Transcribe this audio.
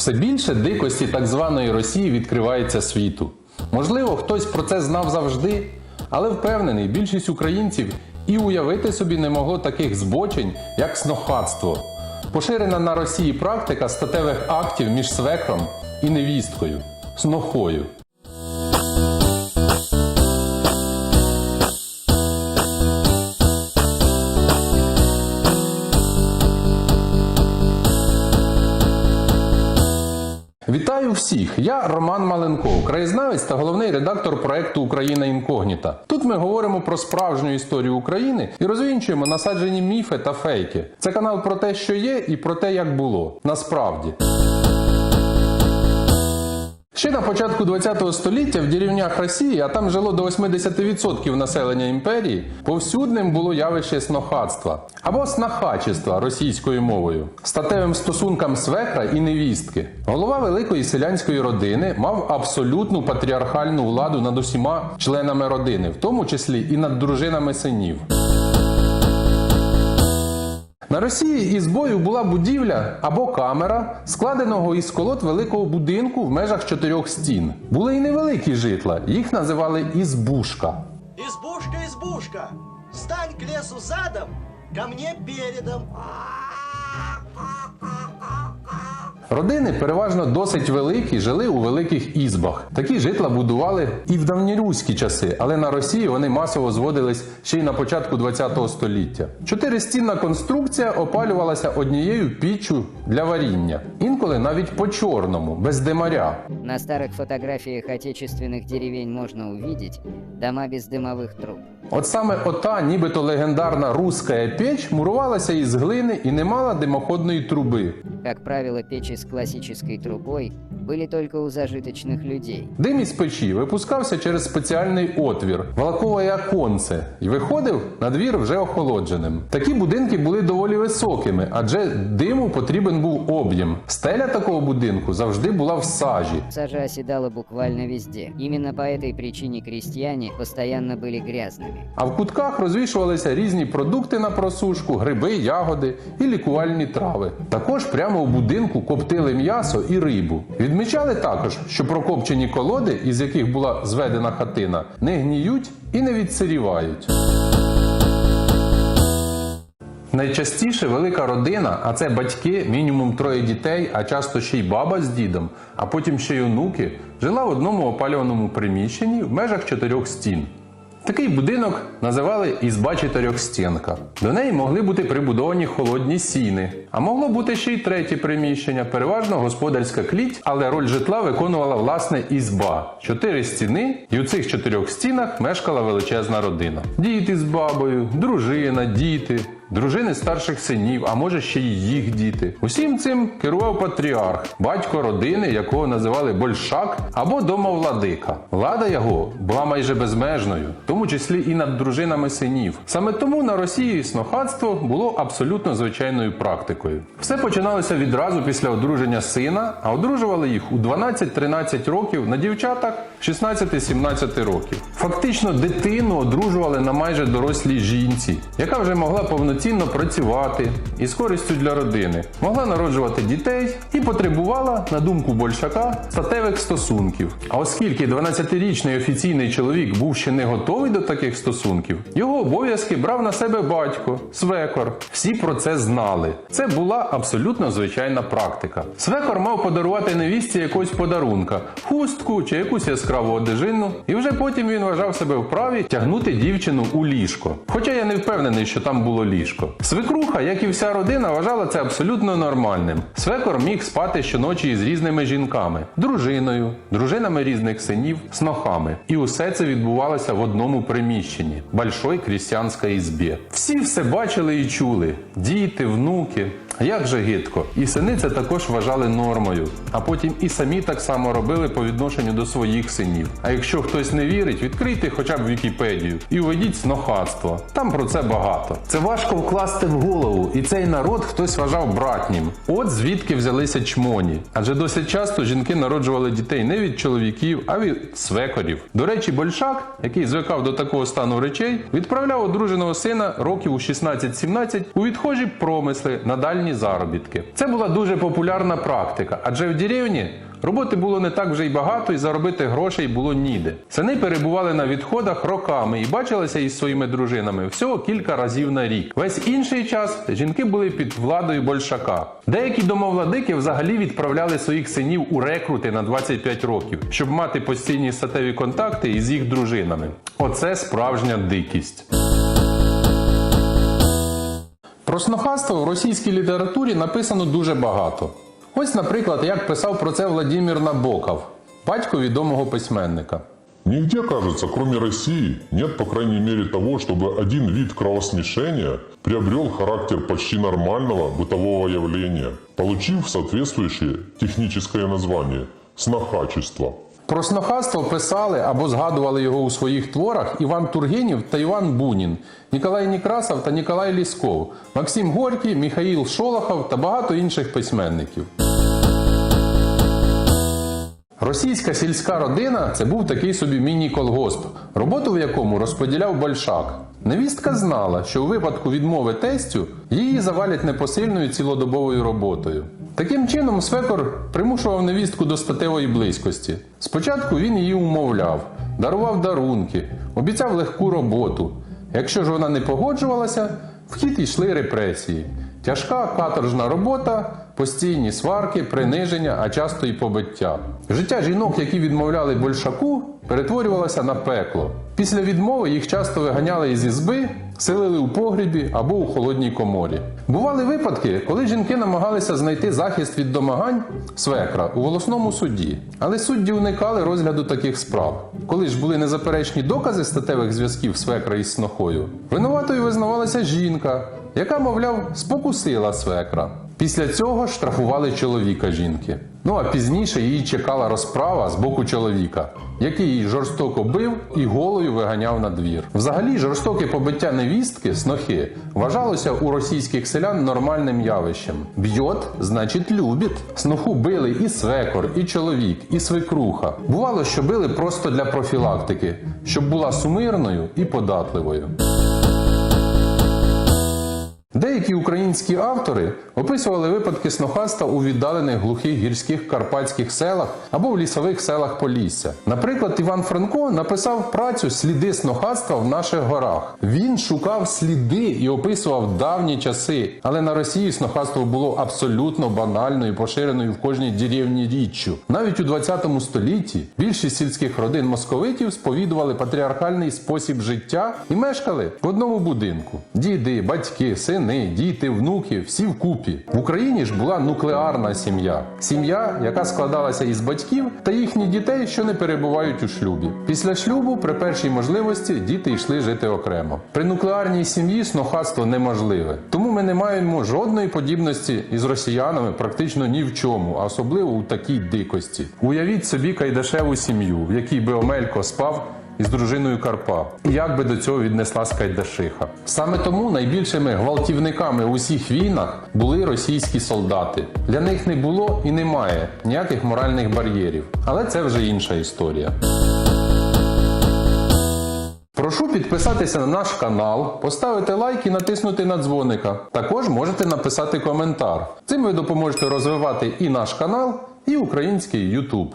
Все більше дикості так званої Росії відкривається світу. Можливо, хтось про це знав завжди, але впевнений, більшість українців і уявити собі не могло таких збочень, як снохатство. Поширена на Росії практика статевих актів між свекром і невісткою, снохою. Вітаю всіх! Я Роман Маленков, краєзнавець та головний редактор проекту Україна інкогніта. Тут ми говоримо про справжню історію України і розвінчуємо насаджені міфи та фейки. Це канал про те, що є, і про те, як було насправді. Ще на початку ХХ століття в деревнях Росії, а там жило до 80% населення імперії, повсюдним було явище снохатства або снахачества російською мовою, статевим стосункам свекра і невістки. Голова великої селянської родини мав абсолютну патріархальну владу над усіма членами родини, в тому числі і над дружинами синів. На Росії із бою була будівля або камера, складеного із колод великого будинку в межах чотирьох стін. Були й невеликі житла, їх називали ізбушка. Ізбушка, ізбушка, стань к лесу задом, ко мне передом. Родини переважно досить великі, жили у великих ізбах. Такі житла будували і в давньоруські часи, але на Росії вони масово зводились ще й на початку ХХ століття. Чотиристінна конструкція опалювалася однією піччю для варіння, інколи навіть по чорному, без димаря. На старых фотографиях отечественных деревень можно увидеть дома без дымовых труб. От саме ота, нібито легендарна руська печ мурувалася із глини і не мала димоходної труби. Как правило, печи с классической трубой были только у зажиточных людей. Дим із печі випускався через спеціальний отвір, валкове оконце, і виходив на двір вже охолодженим. Такі будинки були доволі високими, адже диму потрібен був об'єм. Стеля такого будинку завжди була в сажі. Сажа оседала буквально везде. Именно по этой причине крестьяне постоянно были грязными. А в кутках розвішувалися різні продукти на просушку, гриби, ягоди і лікувальні трави. Також прямо у будинку коптили м'ясо і рибу. Відмічали також, що прокопчені колоди, із яких була зведена хатина, не гніють і не відсирівають. Найчастіше велика родина, а це батьки, мінімум троє дітей, а часто ще й баба з дідом, а потім ще й онуки, жила в одному опалюваному приміщенні в межах чотирьох стін. Такий будинок називали ізба чотирьохстінка. До неї могли бути прибудовані холодні сіни, а могло бути ще й третє приміщення, переважно господарська кліть, але роль житла виконувала власне ізба. Чотири стіни, і у цих чотирьох стінах мешкала величезна родина. Діти з бабою, дружина, діти. Дружини старших синів, а може ще й їх діти. Усім цим керував патріарх, батько родини, якого називали Большак або домовладика. Влада його була майже безмежною, в тому числі і над дружинами синів. Саме тому на Росії снохатство було абсолютно звичайною практикою. Все починалося відразу після одруження сина, а одружували їх у 12-13 років на дівчатах 16-17 років. Фактично дитину одружували на майже дорослій жінці, яка вже могла повноцінно працювати і з користю для родини, могла народжувати дітей і потребувала, на думку Большака, статевих стосунків. А оскільки 12-річний офіційний чоловік був ще не готовий до таких стосунків, його обов'язки брав на себе батько, свекор. Всі про це знали. Це була абсолютно звичайна практика. Свекор мав подарувати невістці якогось подарунка, хустку чи якусь яскраву одежину, і вже потім він вважав себе вправі тягнути дівчину у ліжко. Хоча я не впевнений, що там було ліжко. Свекруха, як і вся родина, вважала це абсолютно нормальним. Свекор міг спати щоночі із різними жінками, дружиною, дружинами різних синів, снохами. І усе це відбувалося в одному приміщенні большой крістянській ізбі. Всі все бачили і чули: діти, внуки. Як же гидко, і сини це також вважали нормою, а потім і самі так само робили по відношенню до своїх синів. А якщо хтось не вірить, відкрийте хоча б Вікіпедію і введіть снохатство. Там про це багато. Це важко вкласти в голову, і цей народ хтось вважав братнім. От звідки взялися чмоні. Адже досить часто жінки народжували дітей не від чоловіків, а від свекорів. До речі, Большак, який звикав до такого стану речей, відправляв одруженого сина років у 16-17 у відхожі промисли на дальні мінімальні заробітки. Це була дуже популярна практика, адже в деревні роботи було не так вже й багато, і заробити грошей було ніде. Сини перебували на відходах роками і бачилися із своїми дружинами всього кілька разів на рік. Весь інший час жінки були під владою большака. Деякі домовладики взагалі відправляли своїх синів у рекрути на 25 років, щоб мати постійні статеві контакти із їх дружинами. Оце справжня дикість. Про снохаство в російській літературі написано дуже багато. Ось, наприклад, як писав про це Владимир Набоков, батько відомого письменника. Нигде, кажется, кроме России, нет, по крайней мере, того, чтобы один вид кровосмешения приобрел характер почти нормального бытового явления, получив соответствующее техническое название – снохачество. Про снохаство писали або згадували його у своїх творах Іван Тургенів та Іван Бунін, Ніколай Некрасов та Ніколай Лісков, Максим Горький, Міхаїл Шолохов та багато інших письменників. Російська сільська родина це був такий собі міні-колгосп, роботу в якому розподіляв большак. Невістка знала, що у випадку відмови тестю її завалять непосильною цілодобовою роботою. Таким чином, свекор примушував невістку до статевої близькості. Спочатку він її умовляв, дарував дарунки, обіцяв легку роботу. Якщо ж вона не погоджувалася, в хід йшли репресії. Тяжка каторжна робота, постійні сварки, приниження, а часто і побиття. Життя жінок, які відмовляли большаку, перетворювалося на пекло. Після відмови їх часто виганяли із ізби, селили у погрібі або у холодній коморі. Бували випадки, коли жінки намагалися знайти захист від домагань свекра у волосному суді, але судді уникали розгляду таких справ. Коли ж були незаперечні докази статевих зв'язків свекра із снохою, винуватою визнавалася жінка, яка, мовляв, спокусила свекра. Після цього штрафували чоловіка жінки. Ну а пізніше її чекала розправа з боку чоловіка, який її жорстоко бив і голою виганяв на двір. Взагалі, жорстоке побиття невістки, снохи, вважалося у російських селян нормальним явищем. Б'йот, значить, любить. Сноху били і свекор, і чоловік, і свекруха. Бувало, що били просто для профілактики, щоб була сумирною і податливою. Деякі українські автори описували випадки снохаства у віддалених глухих гірських карпатських селах або в лісових селах Полісся. Наприклад, Іван Франко написав працю Сліди снохатства в наших горах. Він шукав сліди і описував давні часи, але на Росії снохатство було абсолютно банальною, поширеною в кожній деревні річчю. Навіть у 20 столітті більшість сільських родин московитів сповідували патріархальний спосіб життя і мешкали в одному будинку. Діди, батьки, сини, діти, внуки всі вкупі. В Україні ж була нуклеарна сім'я. Сім'я, яка складалася із батьків та їхніх дітей, що не перебувають у шлюбі. Після шлюбу, при першій можливості, діти йшли жити окремо. При нуклеарній сім'ї снохатство неможливе. Тому ми не маємо жодної подібності із росіянами практично ні в чому, а особливо у такій дикості. Уявіть собі кайдашеву сім'ю, в якій би Омелько спав із дружиною Карпа. Як би до цього віднеслась Кайдашиха. Саме тому найбільшими гвалтівниками у всіх війнах були російські солдати. Для них не було і немає ніяких моральних бар'єрів. Але це вже інша історія. Прошу підписатися на наш канал, поставити лайк і натиснути на дзвоника. Також можете написати коментар. Цим ви допоможете розвивати і наш канал, і український YouTube.